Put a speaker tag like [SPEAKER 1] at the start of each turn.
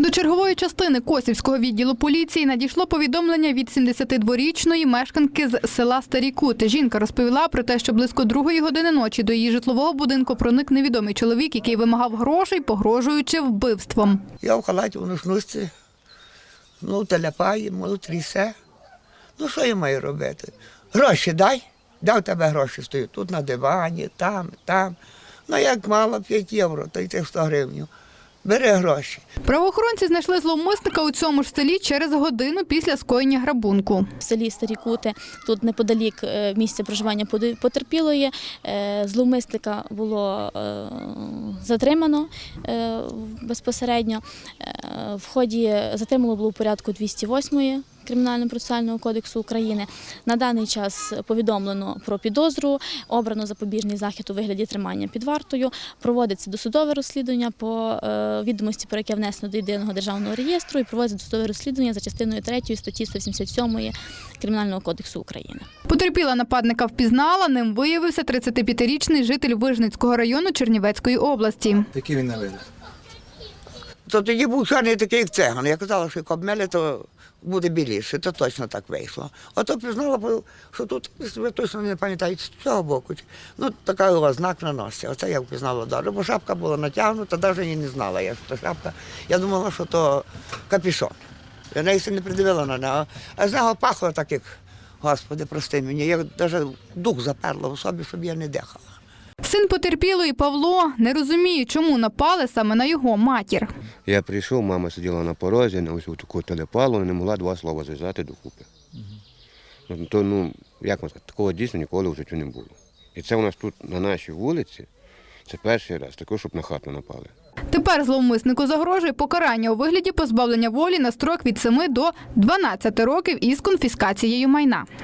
[SPEAKER 1] До чергової частини Косівського відділу поліції надійшло повідомлення від 72-річної мешканки з села Старі Кути. Жінка розповіла про те, що близько другої години ночі до її житлового будинку проник невідомий чоловік, який вимагав грошей, погрожуючи вбивством.
[SPEAKER 2] Я в халаті в нушнусці, ну, теляпає, ну, трісе. Ну, що я маю робити? Гроші дай, дав тебе гроші стою. Тут на дивані, там, там. Ну, як мало 5 євро, то й тих 100 гривень. Бери гроші.
[SPEAKER 1] Правоохоронці знайшли зловмисника у цьому ж селі через годину після скоєння грабунку.
[SPEAKER 3] в селі Старі Кути, тут неподалік е, місця проживання потерпілої. Е, Зловмисника було е, затримано безпосередньо. Е, В ході затримало було у порядку 208 Кримінально-процесуального кодексу України. На даний час повідомлено про підозру, обрано запобіжний захід у вигляді тримання під вартою. Проводиться досудове розслідування по е, відомості, про яке внесено до єдиного державного реєстру, і проводиться досудове розслідування за частиною 3 статті 177 Кримінального кодексу України.
[SPEAKER 1] Потерпіла нападника впізнала, ним виявився 35-річний житель Вижницького району Чернівецької області.
[SPEAKER 4] Який він на вигляд?
[SPEAKER 2] То тоді був чорний такий, як цеган. Я казала, що як обмеле, то буде біліше, то точно так вийшло. Ото пізнала, бо, що тут, ви точно не пам'ятаєте, з цього боку. Ну, така у вас знак на носі. Оце я впізнала добре, бо шапка була натягнута, навіть і не знала я, що то шапка. Я думала, що то капюшон. Я навіть не придивила на нього. А з нього пахло так, як, Господи, прости мені, як навіть дух заперло в собі, щоб я не дихала.
[SPEAKER 1] Син потерпілої Павло не розуміє, чому напали саме на його матір.
[SPEAKER 5] Я прийшов, мама сиділа на порозі, на ось таку телепалу, не могла два слова зв'язати докупи. Ну, То, ну, як можна сказати, такого дійсно ніколи в житті не було. І це у нас тут на нашій вулиці, це перший раз, такого, щоб на хату напали.
[SPEAKER 1] Тепер зловмиснику загрожує покарання у вигляді позбавлення волі на строк від 7 до 12 років із конфіскацією майна.